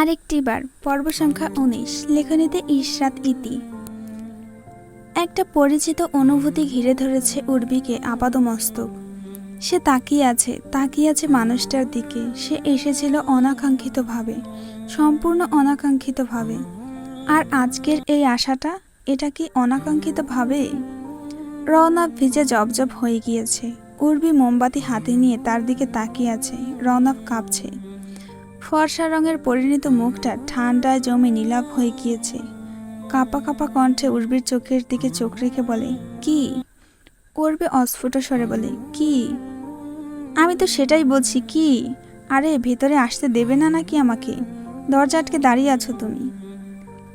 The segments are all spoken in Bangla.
আরেকটি বার, পর্ব সংখ্যা উনিশ, লেখনীতে ইশরাত ইতি। একটা পরিচিত অনুভূতি ঘিরে ধরেছে উর্বিকে আপাদমস্তক। সে তাকিয়ে আছে তাকিয়ে আছে মানুষটার দিকে। সে এসেছিল অনাকাঙ্ক্ষিতভাবে, সম্পূর্ণ অনাকাঙ্ক্ষিতভাবে। আর আজকের এই আশাটা, এটা কি অনাকাঙ্ক্ষিতভাবে? রওনা ভিজে জবজব হয়ে গিয়েছে। উর্বি মোমবাতি হাতে নিয়ে তার দিকে তাকিয়ে আছে, রওনা কাঁপছে। ফর্সা রঙের পরিণত মুখটা ঠান্ডায় জমে নীলাভ হয়ে গিয়েছে। কাপা কাপা কণ্ঠে উর্বির চোখের দিকে চোখ রেখে বলে, কি? উর্বি অস্ফুট স্বরে বলে, কি? আমি তো সেটাই বলছি, কি? আরে, ভেতরে আসতে দেবে না নাকি আমাকে? দরজা আটকে দাঁড়িয়ে আছো তুমি?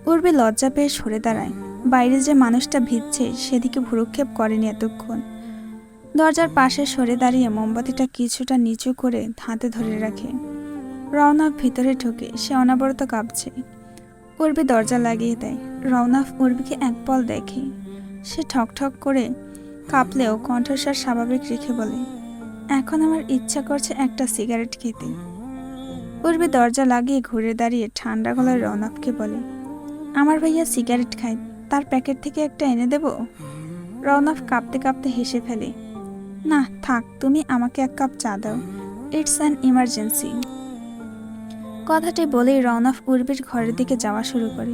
উর্বি লজ্জা পেয়ে সরে দাঁড়ায়। বাইরে যে মানুষটা ভিজছে, সেদিকে ভুরুক্ষেপ করেনি এতক্ষণ। দরজার পাশে সরে দাঁড়িয়ে মোমবাতিটা কিছুটা নিচু করে হাতে ধরে রাখে। রওনাফ ভিতরে ঢোকে, সে অনাবরত কাঁপছে। উর্বি দরজা লাগিয়ে দেয়। রওনাফ উর্বিকে এক পল দেখে। সে ঠকঠক করে কাঁপলেও কণ্ঠস্বর স্বাভাবিক রেখে বলে, এখন আমার ইচ্ছা করছে একটা সিগারেট খেতে। উর্বি দরজা লাগিয়ে ঘুরে দাঁড়িয়ে ঠান্ডা গলায় রওনাফকে বলে, আমার ভাইয়া সিগারেট খায়, তার প্যাকেট থেকে একটা এনে দেব? রওনাফ কাঁপতে কাঁপতে হেসে ফেলে, না, থাক, তুমি আমাকে এক কাপ চা দাও। It's an emergency. কথাটি বলেই রওনাফ উর্বির ঘরের দিকে যাওয়া শুরু করে।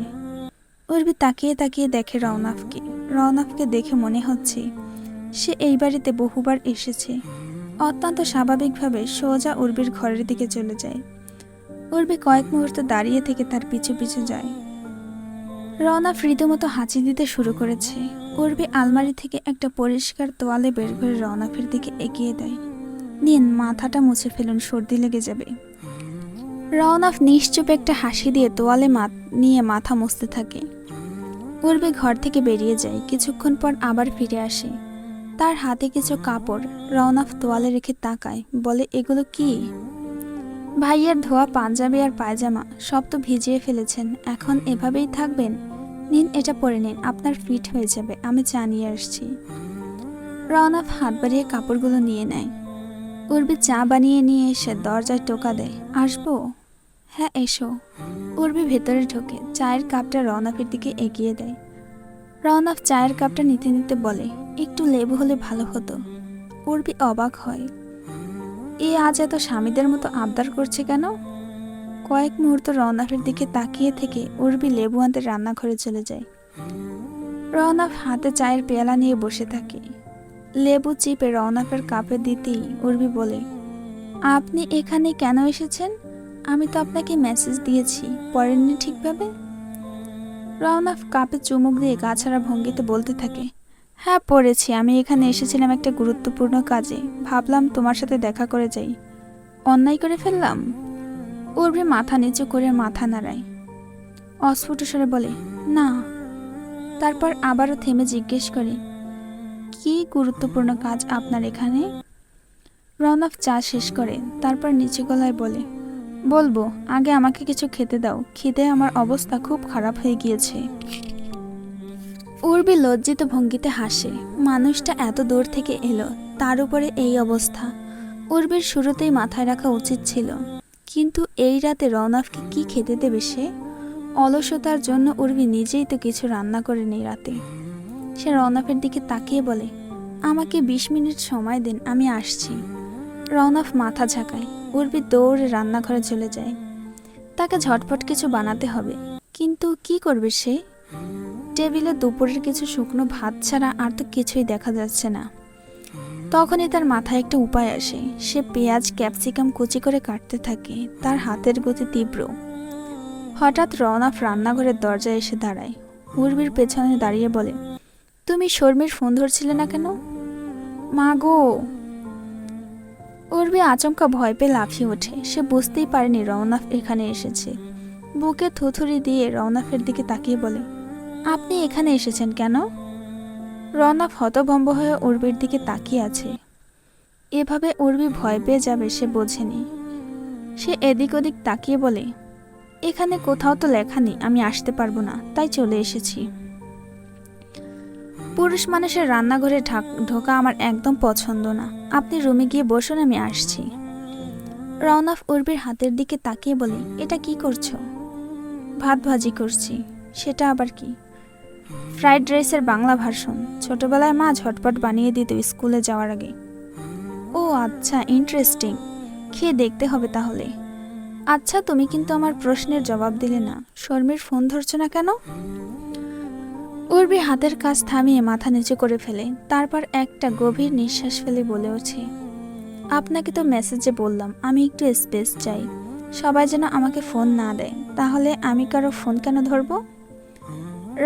উর্বি তাকিয়ে তাকিয়ে দেখে রওনাফকে। রওনাফকে দেখে মনে হচ্ছে সে এই বাড়িতে বহুবার এসেছে। অত্যন্ত স্বাভাবিকভাবে সোজা উর্বির ঘরের দিকে চলে যায়। উর্বি কয়েক মুহূর্ত দাঁড়িয়ে থেকে তার পিছু পিছু যায়। রওনাফ রীতিমতো হাঁচি দিতে শুরু করেছে। উর্বি আলমারি থেকে একটা পরিষ্কার তোয়ালে বের করে রওনাফের দিকে এগিয়ে দেয়। নিন, মাথাটা মুছে ফেলুন, সর্দি লেগে যাবে। রওনাফ নিশ্চুপ একটা হাসি দিয়ে তোয়ালে নিয়ে মাথা মুছতে থাকে। উর্বি ঘর থেকে বেরিয়ে যায়। কিছুক্ষণ পর আবার ফিরে আসে। তার হাতে কিছু কাপড় রওনাফ তোয়ালে রেখে তাকায়। বলে, এগুলো কি? ভাইয়ের ধোয়া, পাঞ্জাবি আর পায়জামা, সব তো ভিজিয়ে ফেলেছেন। এখন এভাবেই থাকবেন? নিন, এটা পরে নিন। আপনার ফিট হয়ে যাবে। আমি চা নিয়ে আসছি। রওনাফ হাত বাড়িয়ে কাপড়গুলো নিয়ে নেয়। উর্বি চা বানিয়ে নিয়ে এসে দরজায় টোকা দেয়। আসব? হ্যাঁ এসো। উর্বি ভেতরে ঢোকে, চায়ের কাপটা রওনাফের দিকে এগিয়ে দেয়। রওনাফ চায়ের কাপটা নিতে নিতে বলে, একটু লেবু হলে ভালো হতো। উর্বি অবাক হয়। এ আজ এত স্বামীদের মতো আবদার করছে কেন? কয়েক মুহূর্ত রওনাফের দিকে তাকিয়ে থেকে উর্বি লেবু আনতে রান্নাঘরে চলে যায়। রওনাফ হাতে চায়ের পেয়ালা নিয়ে বসে থাকে। লেবু চিপে রওনাফের কাপে দিতেই উর্বি বলে, আপনি এখানে কেন এসেছেন? আমি তো আপনাকে মেসেজ দিয়েছি পড়েননি ঠিকভাবে? রওনাফ কাপে চুমুক দিয়ে গাছাড়া ভঙ্গিতে বলতে থাকে হ্যাঁ পড়েছি। আমি এখানে এসেছিলাম একটা গুরুত্বপূর্ণ কাজে। ভাবলাম তোমার সাথে দেখা করে যাই। অন্যায় করে ফেললাম? উর্বি মাথা নিচু করে মাথা নাড়ায়। অস্ফুট স্বরে বলে, না। তারপর আবারও থেমে জিজ্ঞেস করে, কি গুরুত্বপূর্ণ কাজ আপনার এখানে? রওনাফ চা শেষ করে, তারপর নিচু গলায় বলে বলব, আগে আমাকে কিছু খেতে দাও। খিদে আমার অবস্থা খুব খারাপ হয়ে গিয়েছে। উর্বি লজ্জিত ভঙ্গিতে হাসে। মানুষটা এত দূর থেকে এলো, তার উপরে এই অবস্থা। উর্বির শুরুতেই মাথায় রাখা উচিত ছিল। কিন্তু এই রাতে রওনাফকে কি খেতে দেবে সে? অলসতার জন্য উর্বি নিজেই তো কিছু রান্না করেনি রাতে। সে রওনাফের দিকে তাকিয়ে বলে, আমাকে বিশ মিনিট সময় দিন, আমি আসছি। রওনাফ মাথা ঝাঁকায়। উর্বি দৌড়ে রান্নাঘরে চলে যায়। তাকে ঝটপট কিছু বানাতে হবে। কিন্তু কি করবে সে? টেবিলে দুপুরের কিছু শুকনো ভাত ছাড়া আর তো কিছুই দেখা যাচ্ছে না। তখনই তার মাথায় একটা উপায় আসে। সে পেঁয়াজ, ক্যাপসিকাম কুচি করে কাটতে থাকে। তার হাতের গতি তীব্র। হঠাৎ রওনাফ রান্নাঘরের দরজায় এসে দাঁড়ায়। উর্বির পেছনে দাঁড়িয়ে বলে, তুমি শর্মির ফোন ধরছিলে না কেন? মা গো! উর্বি আচমকা ভয় পেয়ে লাফিয়ে ওঠে। সে বুঝতেই পারেনি রওনাফ এখানে এসেছে। বুকে থুথুরি দিয়ে রওনাফের দিকে তাকিয়ে বলে, আপনি এখানে এসেছেন কেন? রওনাফ হতভম্ব হয়ে উর্বির দিকে তাকিয়ে আছে। এভাবে উর্বি ভয় পেয়ে যাবে সে বোঝেনি। সে এদিক ওদিক তাকিয়ে বলে, এখানে কোথাও তো লেখা নেই, আমি আসতে পারব না, তাই চলে এসেছি। পুরুষ মানুষের রান্নাঘরে ঢাক- আমার একদম পছন্দ না। আপনি রুমে গিয়ে বসুন, আমি আসছি। রওনাফ উর্বির হাতের দিকে তাকিয়ে বলে, এটা কি করছ? ভাত ভাজি করছি। সেটা আবার কি? ফ্রাইড রাইসের বাংলা ভার্সন। ছোটবেলায় মা ঝটপট বানিয়ে দিত স্কুলে যাওয়ার আগে। ও আচ্ছা ইন্টারেস্টিং। খেয়ে দেখতে হবে তাহলে। আচ্ছা তুমি কিন্তু আমার প্রশ্নের জবাব দিলে না। শর্মির ফোন ধরছো না কেন? উর্বি হাতের কাজ থামিয়ে মাথা নিচু করে ফেলে, তারপর একটা গভীর নিঃশ্বাস ফেলে বলে ওঠে, আপনাকে তো মেসেজে বললাম, আমি একটু স্পেস চাই। সবাই যেন আমাকে ফোন না দেয়, তাহলে আমি কারও ফোন কেন ধরবো?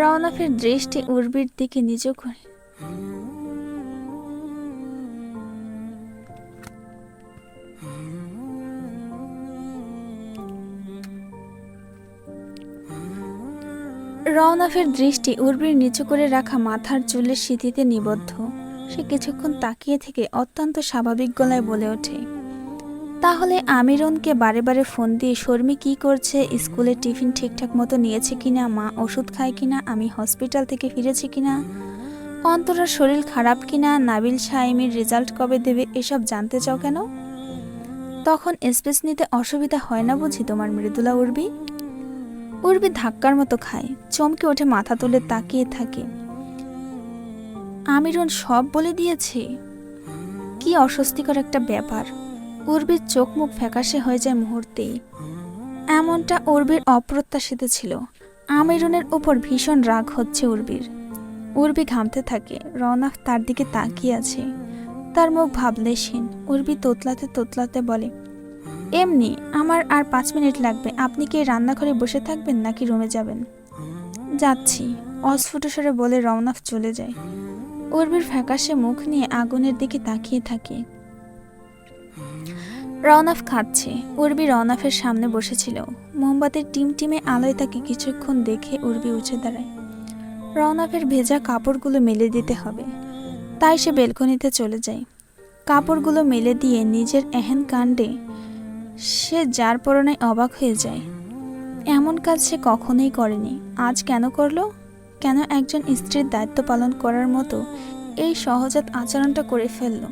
রওনাফের দৃষ্টি উর্বির দিকে নিচু করে। রওনাফের দৃষ্টি উর্বির নিচু করে রাখা মাথার চুলের সিঁথিতে নিবদ্ধ। সে কিছুক্ষণ তাকিয়ে থেকে অত্যন্ত স্বাভাবিক গলায় বলে ওঠে, তাহলে আমিরনকে বারে বারে ফোন দিয়ে শর্মি কি করছে, স্কুলে টিফিন ঠিকঠাক মতো নিয়েছে কিনা, মা ওষুধ খায় কিনা, আমি হসপিটাল থেকে ফিরেছি কিনা, অন্তরার শরীর খারাপ কিনা, নাবিল সাইমির রেজাল্ট কবে দেবে, এসব জানতে চাও কেন? তখন স্পেস নিতে অসুবিধা হয় না বুঝি তোমার মৃদুলা উর্বি? উর্বি ধাক্কার মতো খায়, চমকে ওঠে মাথা তুলে তাকিয়ে থাকে। আমিরন সব বলে দিয়েছে? কি অস্বস্তিকর একটা ব্যাপার। উর্বির চোখ মুখ ফ্যাকাশে হয়ে যায় মুহূর্তেই। এমনটা উর্বির অপ্রত্যাশিত ছিল। আমিরনের উপর ভীষণ রাগ হচ্ছে উর্বির। উর্বি ঘামতে থাকে রওনাফ তার দিকে তাকিয়ে আছে। তার মুখ ভাবলেশীন উর্বি তোতলাতে তোতলাতে বলে এমনি আমার আর পাঁচ মিনিট লাগবে। আপনি কি রান্নাঘরে বসে থাকবেন নাকি রুমে যাবেন? যাচ্ছি। অস্ফুট স্বরে বলে রওনাফ চলে যায়। উর্বির ফ্যাকাশে মুখ নিয়ে আগুনের দিকে তাকিয়ে থাকে। রওনাফ খাচ্ছে। উর্বি রওনাফের সামনে বসেছিল। মোমবাতির টিম টিমে আলোয় তাকে কিছুক্ষণ দেখে উর্বি উঠে দাঁড়ায়। রওনাফের ভেজা কাপড়গুলো মেলে দিতে হবে। তাই সে বেলকনিতে চলে যায়। কাপড়গুলো মেলে দিয়ে নিজের এহেন কাণ্ডে সে যার পরনায় অবাক হয়ে যায়। এমন কাজ সে কখনোই করেনি। আজ কেন করল? কেন একজন স্ত্রীর দায়িত্ব পালন করার মতো এই সহজাত আচরণটা করে ফেলল?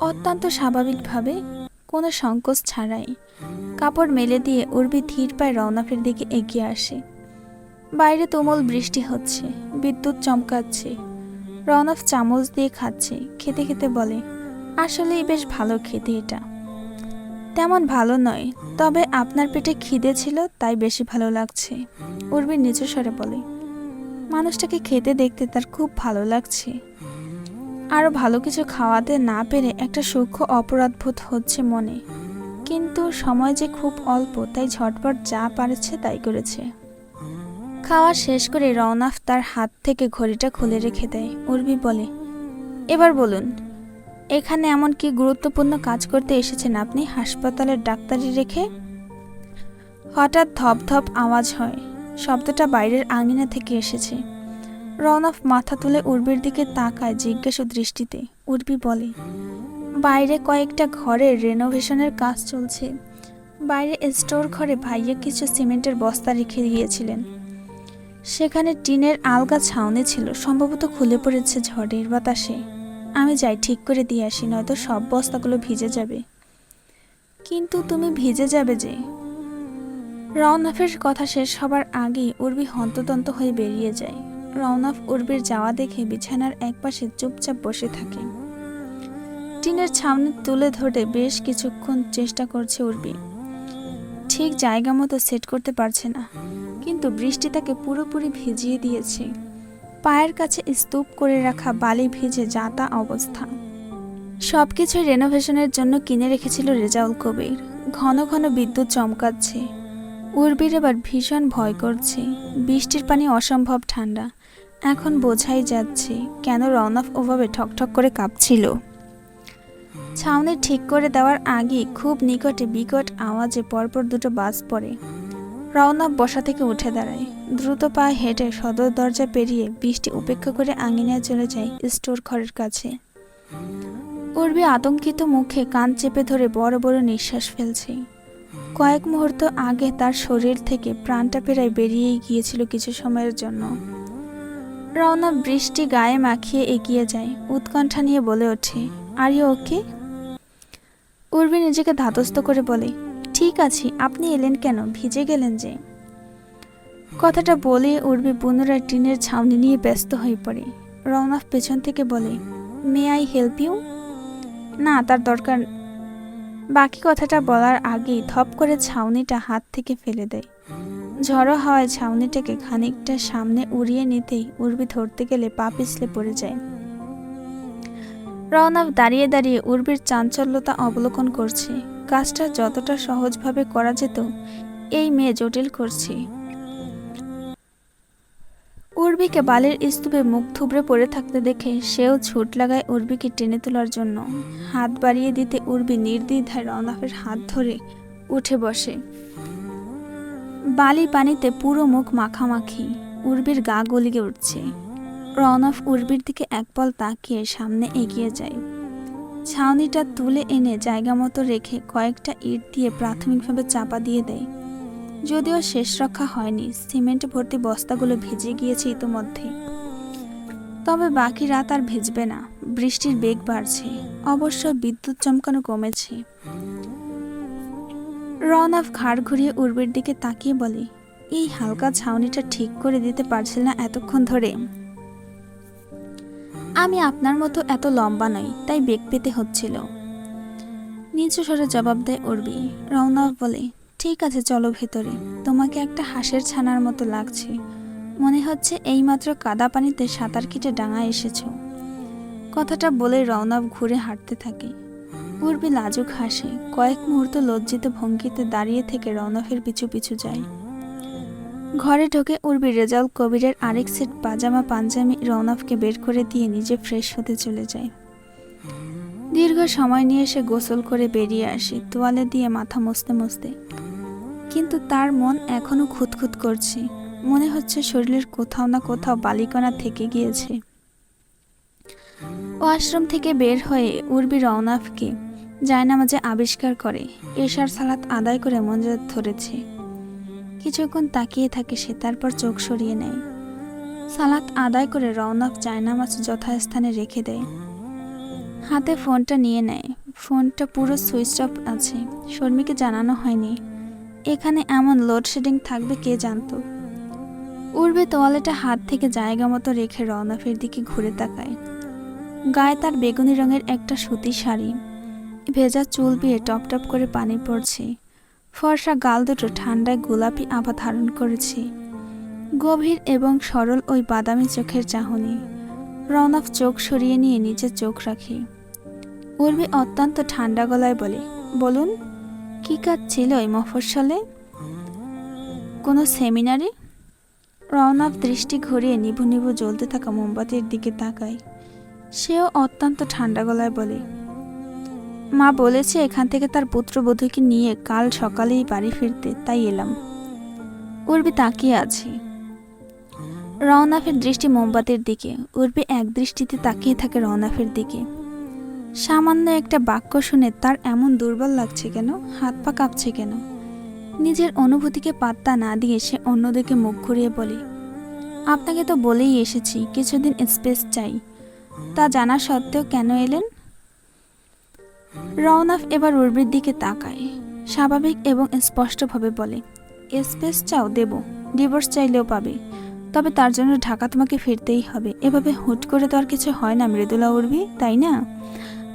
অত্যন্ত স্বাভাবিকভাবে কোনো সংকোচ ছাড়াই কাপড় মেলে দিয়ে উর্বি ধীর পায়ে রওনাফের দিকে এগিয়ে আসে। বাইরে তুমুল বৃষ্টি হচ্ছে, বিদ্যুৎ চমকাচ্ছে। রওনাফ চামচ দিয়ে খাচ্ছে, খেতে খেতে বলে, আসলেই বেশ ভালো খেতে এটা। তেমন ভালো নয়। তবে আপনার পেটে খিদে ছিল, তাই বেশি ভালো লাগছে। উর্বি নিচু স্বরে বলে, মানুষটাকে খেতে দেখতে তার খুব ভালো লাগছে। আরও ভালো কিছু খাওয়াতে না পেরে একটা সূক্ষ্ম অপরাধবোধ হচ্ছে মনে। কিন্তু সময় যে খুব অল্প, তাই ঝটপট যা পারেছে তাই করেছে। খাওয়া শেষ করে রওনাফ তার হাত থেকে ঘড়িটা খুলে রেখে দেয়। উর্বি বলে, এবার বলুন এখানে এমন কি গুরুত্বপূর্ণ কাজ করতে এসেছেন আপনি? হাসপাতালের ডাক্তারি রেখে? হঠাৎ ধপ ধপ আওয়াজ হয়। শব্দটা বাইরের আঙিনা থেকে এসেছে। রওনাফ মাথা তুলে উর্বির দিকে তাকায় জিজ্ঞাসু দৃষ্টিতে। উর্বি বলে, বাইরে কয়েকটা ঘরের রেনোভেশনের কাজ চলছে। বাইরে স্টোর ঘরে ভাইয়া কিছু সিমেন্টের বস্তা রেখে গিয়েছিলেন সেখানে টিনের আলগা ছাউনি ছিল। সম্ভবত খুলে পড়েছে ঝড়ের বাতাসে। আমি যাই, ঠিক করে দিয়ে আসি, নয়তো সব বস্তাগুলো ভিজে যাবে। কিন্তু তুমি ভিজে যাবে যে। রওনাফের কথা শেষ হবার আগেই উর্বি হন্তদন্ত হয়ে বেরিয়ে যায়। রওনাফ উর্বির যাওয়া দেখে বিছানার একপাশে চুপচাপ বসে থাকে। টিনের ছাউনি তুলে ধরে বেশ কিছুক্ষণ চেষ্টা করছে উর্বি। ঠিক জায়গা মতো সেট করতে পারছে না, কিন্তু বৃষ্টি তাকে পুরোপুরি ভিজিয়ে দিয়েছে। পায়ের কাছে স্তূপ করে রাখা বালি ভিজে যাতা অবস্থা। সবকিছু রেনোভেশনের জন্য কিনে রেখেছিল রেজাউল কবির। ঘন ঘন বিদ্যুৎ চমকাচ্ছে। উর্বির এবার ভীষণ ভয় করছে। বৃষ্টির পানি অসম্ভব ঠান্ডা। এখন বোঝাই যাচ্ছে কেন রওনাফ ওভাবে ঠকঠক করে কাঁপছিল। ছাউনি ঠিক করে দেওয়ার আগে খুব নিকটে বিকট আওয়াজে পরপর দুটো বাস পড়ে। রওনাফ বসা থেকে উঠে দাঁড়ায়। দ্রুত পায়ে হেঁটে সদর দরজা পেরিয়ে বৃষ্টি উপেক্ষা করে আঙিনায় চলে যায় স্টোর ঘরের কাছে। উর্বি আতঙ্কিত মুখে কান চেপে ধরে বড় বড় নিঃশ্বাস ফেলছে। কয়েক মুহূর্ত আগে তার শরীর থেকে প্রাণটা প্রায় বেরিয়েই গিয়েছিল কিছু সময়ের জন্য। রওনা বৃষ্টি গায়ে মাখিয়ে এগিয়ে যায়, উৎকণ্ঠা নিয়ে বলে ওঠে আর ইউ ওকে উর্বি নিজেকে ধাতস্থ করে বলে, ঠিক আছে, আপনি এলেন কেন? ভিজে গেলেন যে। কথাটা বলে উর্বি পুনরায় টিনের ছাউনি নিয়ে ব্যস্ত হয়ে পড়ে। রওনাফ পেছন থেকে বলে মে আই হেল্প ইউ না, তার দরকার বাকি কথাটা বলার আগেই ধপ করে ছাউনিটা হাত থেকে ফেলে দেয়। ঝড়ো হাওয়ায় ছাউনিটাকে খানিকটা সামনে উড়িয়ে নিতেই উর্বি ধরতে গেলে পা পিছলে পড়ে যায়। রওনাফ দাঁড়িয়ে দাঁড়িয়ে উর্বির চাঞ্চল্যতা অবলোকন করছে। কাজটা যতটা সহজভাবে করা যেত, এই মেয়ে জটিল করছে। উর্বিকে বালির স্তূপে মুখ থুবড়ে পড়ে থাকতে দেখে সেও ছুট লাগায় উর্বিকে টেনে তোলার জন্য। হাত বাড়িয়ে দিতে উর্বি নির্দ্বিধায় রওনাফের হাত ধরে উঠে বসে। বালি পানিতে পুরো মুখ মাখামাখি, উর্বির গা গলিয়ে উঠছে। রওনাফ উর্বির দিকে এক পল তাকিয়ে সামনে এগিয়ে যায়। ছাউনিটা তুলে এনে জায়গা মতো রেখে কয়েকটা ইট দিয়ে প্রাথমিকভাবে চাপা দিয়ে দেয়। যদিও শেষ রক্ষা হয়নি, সিমেন্ট ভর্তি বস্তাগুলো ভিজে গিয়েছে ইতোমধ্যে তবে বাকি রাত আর ভিজবে না, বৃষ্টির বেগ বাড়ছে, অবশ্য বিদ্যুৎ চমকানো কমেছে। রওনাফ ঘাড় ঘুরিয়ে উর্বির দিকে তাকিয়ে বলে, এই হালকা ছাউনিটা ঠিক করে দিতে পারছিল না এতক্ষণ ধরে। আমি আপনার মতো এত লম্বা নই, তাই বেগ পেতে হচ্ছিল। নিচু স্বরে জবাব দেয় উর্বি। রওনাফ বলে ঠিক আছে, চলো ভেতরে। তোমাকে একটা হাঁসের ছানার মতো লাগছে। মনে হচ্ছে এইমাত্র কাদা পানিতে সাঁতার কেটে ডাঙায় এসেছ। কথাটা বলে রওনাফ ঘুরে হাঁটতে থাকে। উর্বি লাজুক হাসে। কয়েক মুহূর্ত লজ্জিত ভঙ্গিতে দাঁড়িয়ে থেকে রওনাফের পিছু পিছু যায়। ঘরে ঢোকে উর্বি রেজাউল কবিরের আরেক সেট পাজামা পাঞ্জামি রওনাফকে বের করে দিয়ে নিজে ফ্রেশ হতে চলে যায়। দীর্ঘ সময় নিয়ে সে গোসল করে বেরিয়ে আসে। তোয়ালে দিয়ে মাথা মুছতে মুছতে কিন্তু তার মন এখনও খুঁতখুত করছে। মনে হচ্ছে শরীরের কোথাও না কোথাও বালিকণা থেকে গিয়েছে। ওয়াশরুম থেকে বের হয়ে উর্বি রওনাফকে জায়নামাজে আবিষ্কার করে। এশার সালাত আদায় করে মঞ্জাত ধরেছে। কিছুক্ষণ তাকিয়ে থাকে সে, তারপর চোখ সরিয়ে নেয়। সালাত আদায় করে রওনাফ জায়নামাজ যথাস্থানে রেখে দেয়। হাতে ফোনটা নিয়ে নেয়। ফোনটা পুরো সুইচ অফ আছে। শর্মিকে জানানো হয়নি। এখানে এমন লোডশেডিং থাকবে কে জানতো? উর্বে তোয়ালেটা হাত থেকে জায়গা মতো রেখে রওনাফের দিকে ঘুরে তাকায়। গায়ে তার বেগুনি রঙের একটা সুতি শাড়ি। ভেজা চুল বিয়ে টপ টপ করে পানি পড়ছে। ফর্সা গাল দুটো ঠান্ডায় গোলাপি আভা ধারণ করেছে। গভীর এবং সরল ওই বাদামি চোখের চাহনি। রওনাফ চোখ সরিয়ে নিয়ে নিচে চোখ রাখে। উর্বি অত্যন্ত ঠান্ডা গলায় বলে, বলুন। কি কাজ ছিল ওই মফস্বলে? কোনো সেমিনারে? রওনাফ দৃষ্টি ঘুরিয়ে নিভু নিভু জ্বলতে থাকা মোমবাতির দিকে তাকায়। সেও অত্যন্ত ঠান্ডা গলায় বলে, মা বলেছে এখান থেকে তার পুত্রবধূকে নিয়ে কাল সকালেই বাড়ি ফিরতে, তাই এলাম। উর্বি তাকিয়ে আছে। রওনাফের দৃষ্টি মোমবাতির দিকে, উর্বি এক দৃষ্টিতে তাকিয়ে থাকে রওনাফের দিকে। সামান্য একটা বাক্য শুনে তার এমন দুর্বল লাগছে কেন? হাত পা কাঁপছে কেন? নিজের অনুভূতিকে পাত্তা না দিয়ে সে অন্যদিকে মুখ ঘুরিয়ে বলে, আপনাকে তো বলেই এসেছি, কিছুদিন স্পেস চাই। তা জানা সত্ত্বেও কেন এলেন? রওনাফ এবার উর্বির দিকে তাকায়, স্বাভাবিক এবং স্পষ্টভাবে বলে, স্পেস চাও, দেব। ডিভোর্স চাইলেও পাবে। তবে তার জন্য ঢাকা তোমাকে ফিরতেই হবে। এভাবে হুট করে তো আর কিছু হয় না, মৃদুলা উর্বি, তাই না?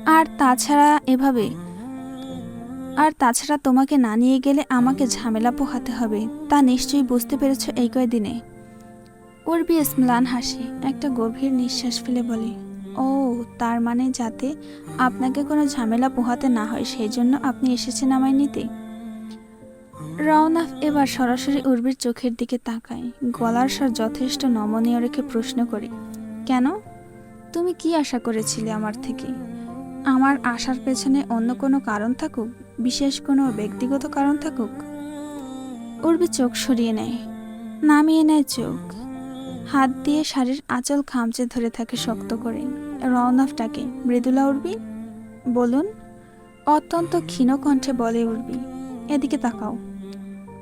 আর তাছাড়া এভাবে, আর তাছাড়া তোমাকে না নিয়ে গেলে আমাকে ঝামেলা পোহাতে হবে, তা নিশ্চয়ই বুঝতে পেরেছ এই কয়দিনে। উর্বি স্মলান হাসি, একটা গভীর নিঃশ্বাস ফেলে বলে, ও, তার মানে যাতে আপনাকে কোনো ঝামেলা পোহাতে না হয়, সেই জন্য আপনি এসেছেন আমায় নিতে? রওনাফ এবার সরাসরি উর্বির চোখের দিকে তাকায়, গলার স্বর যথেষ্ট নমনীয় রেখে প্রশ্ন করে, কেন? তুমি কি আশা করেছিলে আমার থেকে? আমার আসার পেছনে অন্য কোনো কারণ থাকুক, বিশেষ কোনো ব্যক্তিগত কারণ থাকুক, উর্বি চোখ সরিয়ে নেয়, নামিয়ে নেয় চোখ। হাত দিয়ে শাড়ির আঁচল খামচে ধরে থাকে শক্ত করে রওনাফটাকে মৃদুলা উর্বি, বলুন, অত্যন্ত ক্ষীণ কণ্ঠে বলে উর্বি, এদিকে তাকাও।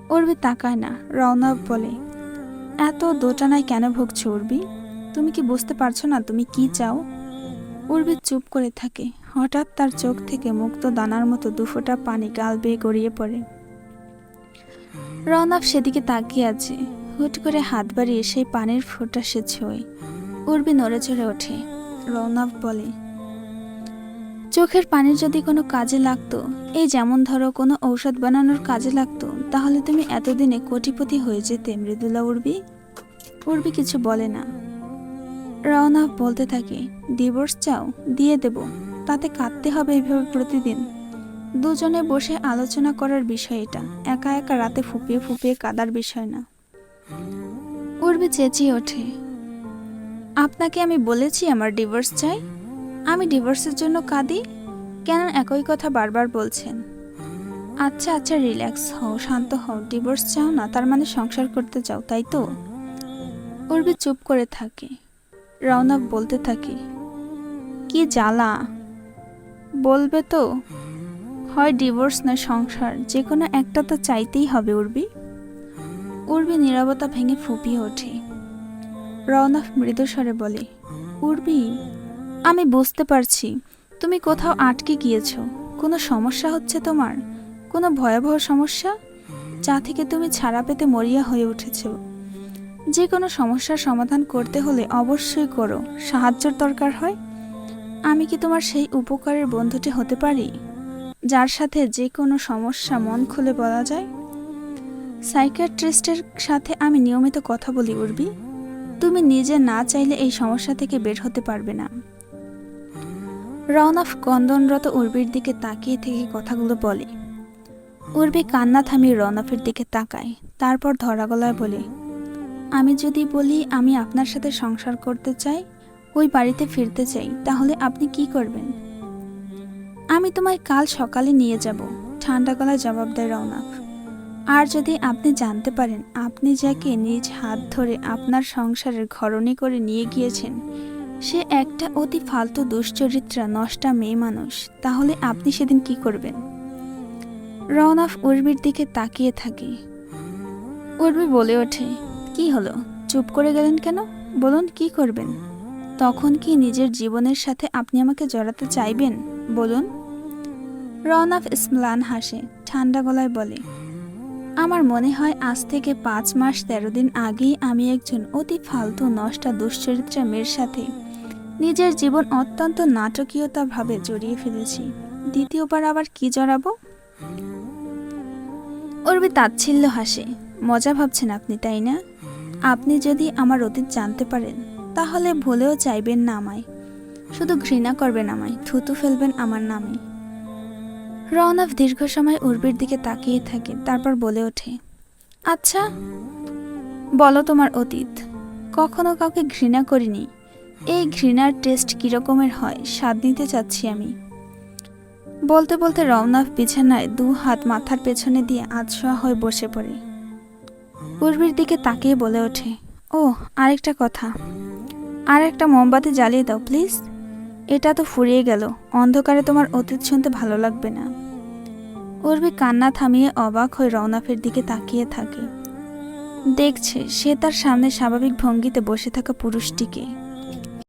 উর্বি তাকায় না রওনাফ বলে, এত দোটানায় কেন ভুগছো উর্বি? তুমি কি বুঝতে পারছ না তুমি কি চাও? উর্বি চুপ করে থাকে। হঠাৎ তার চোখ থেকে মুক্ত দানার মতো দুফোঁটা পানি গাল বেয়ে গড়িয়ে পড়ে। রওনাফ সেদিকে তাকিয়ে আছে। হুট করে হাত বাড়িয়ে সেই পানির ফোঁটা সে ছোঁয়। উর্বি নড়ে চড়ে ওঠে। রৌনক বলে, চোখের পানি যদি কোনো কাজে লাগতো, এই যেমন ধরো কোনো ঔষধ বানানোর কাজে লাগতো, তাহলে তুমি এতদিনে কোটিপতি হয়ে যেতে, মৃদুলা উর্বি? উর্বি কিছু বলে না। রওনাফ বলতে থাকে, ডিভোর্স চাও, দিয়ে দেব। তাতে কাঁদতে হবে এভাবে প্রতিদিন। দুজনে বসে আলোচনা করার বিষয় এটা। একা একা রাতে ফুপিয়ে ফুপিয়ে কাদার বিষয় না। উর্বি চেঁচিয়ে ওঠে, আপনাকে আমি বলেছি আমার ডিভোর্স চাই? আমি ডিভোর্সের জন্য কাঁদি? কেন একই কথা বারবার বলছেন? আচ্ছা আচ্ছা রিল্যাক্স হও, শান্ত হও। ডিভোর্স চাও না, তার মানে সংসার করতে চাও, তাই তো? উর্বি চুপ করে থাকে। রওনক বলতে থাকি। কি জ্বালা? বলবে তো। হয় ডিভোর্স না সংসার যে কোনো একটা তো চাইতেই হবে, উর্বি। উর্বি নীরবতা ভেঙে ফুপিয়ে ওঠে। রওনক মৃদুস্বরে বলে, উর্বি, আমি বুঝতে পারছি, তুমি কোথাও আটকে গিয়েছো। কোনো সমস্যা হচ্ছে তোমার? কোনো ভয়াবহ সমস্যা? যা থেকে তুমি ছাড়া পেতে মরিয়া হয়ে উঠেছো। যে কোনো সমস্যার সমাধান করতে হলে অবশ্যই করো। সাহায্যের দরকার হয়। আমি কি তোমার সেই উপকারের বন্ধুটি হতে পারি? যার সাথে যে কোনো সমস্যা মন খুলে বলা যায়? সাইকিয়াট্রিস্টের সাথে আমি নিয়মিত কথা বলি, উর্বি। তুমি নিজে না চাইলে এই সমস্যা থেকে বের হতে পারবে না। রওনাফ কন্দনরত উর্বির দিকে তাকিয়ে থেকে কথাগুলো বলে। উর্বি কান্না থামিয়ে রওনাফের দিকে তাকায়। তারপর ধরা গলায় বলে আমি যদি বলি আমি আপনার সাথে সংসার করতে চাই, ওই বাড়িতে ফিরতে চাই, তাহলে আপনি কি করবেন? আমি তোমায় কাল সকালে নিয়ে যাব, ঠান্ডা গলায় জবাব দেয় রওনাফ আর যদি আপনি জানতে পারেন আপনি যাকে নিজ হাত ধরে আপনার সংসারের ঘরণী করে নিয়ে গিয়েছেন, সে একটা অতি ফালতু দুশ্চরিত্রা নষ্টা মেয়ে মানুষ, তাহলে আপনি সেদিন কি করবেন? রওনাফ উর্বির দিকে তাকিয়ে থাকে। উর্বি বলে ওঠে কি হলো? চুপ করে গেলেন কেন? বলুন, কি করবেন? তখন কি নিজের জীবনের সাথে আপনি আমাকে জড়াতে চাইবেন? বলুন। রওনাফ ইসমালান হাসে, ঠান্ডা গলায় বলে, আমার মনে হয় আজ থেকে পাঁচ মাস তেরো দিন আগেই আমি একজন অতি ফালতু, নষ্টা, দুশ্চরিত্রা মেয়ের সাথে নিজের জীবন অত্যন্ত নাটকীয়তাভাবে জড়িয়ে ফেলেছি। দ্বিতীয়বার আবার কি জড়াবো? উর্বি তাচ্ছিল্য হাসে, মজা ভাবছেন আপনি, তাই না? আপনি যদি আমার অতীত জানতে পারেন, তাহলে ভুলেও চাইবেন না আমায়। শুধু ঘৃণা করবেন আমায়, থুতু ফেলবেন আমার নামে। রওনাফ দীর্ঘ সময় উর্বির দিকে তাকিয়ে থাকে, তারপর বলে ওঠে আচ্ছা বলো তোমার অতীত। কখনো কাউকে ঘৃণা করিনি। এই ঘৃণার টেস্ট কীরকমের হয়, স্বাদ নিতে চাচ্ছি আমি। বলতে বলতে রওনাফ বিছানায় দু হাত মাথার পেছনে দিয়ে আধশোয়া হয়ে বসে পড়ে। উর্বির দিকে তাকিয়ে বলে ওঠে ও আরেকটা কথা। আর একটা মোমবাতি জ্বালিয়ে দাও, প্লিজ। এটা তো ফুরিয়ে গেল। অন্ধকারে তোমার অতীত শুনতে ভালো লাগবে না। উর্বি কান্না থামিয়ে অবাক হয়ে রওনাফের দিকে তাকিয়ে থাকে। দেখছে, সে তার সামনে স্বাভাবিক ভঙ্গিতে বসে থাকা পুরুষটিকে।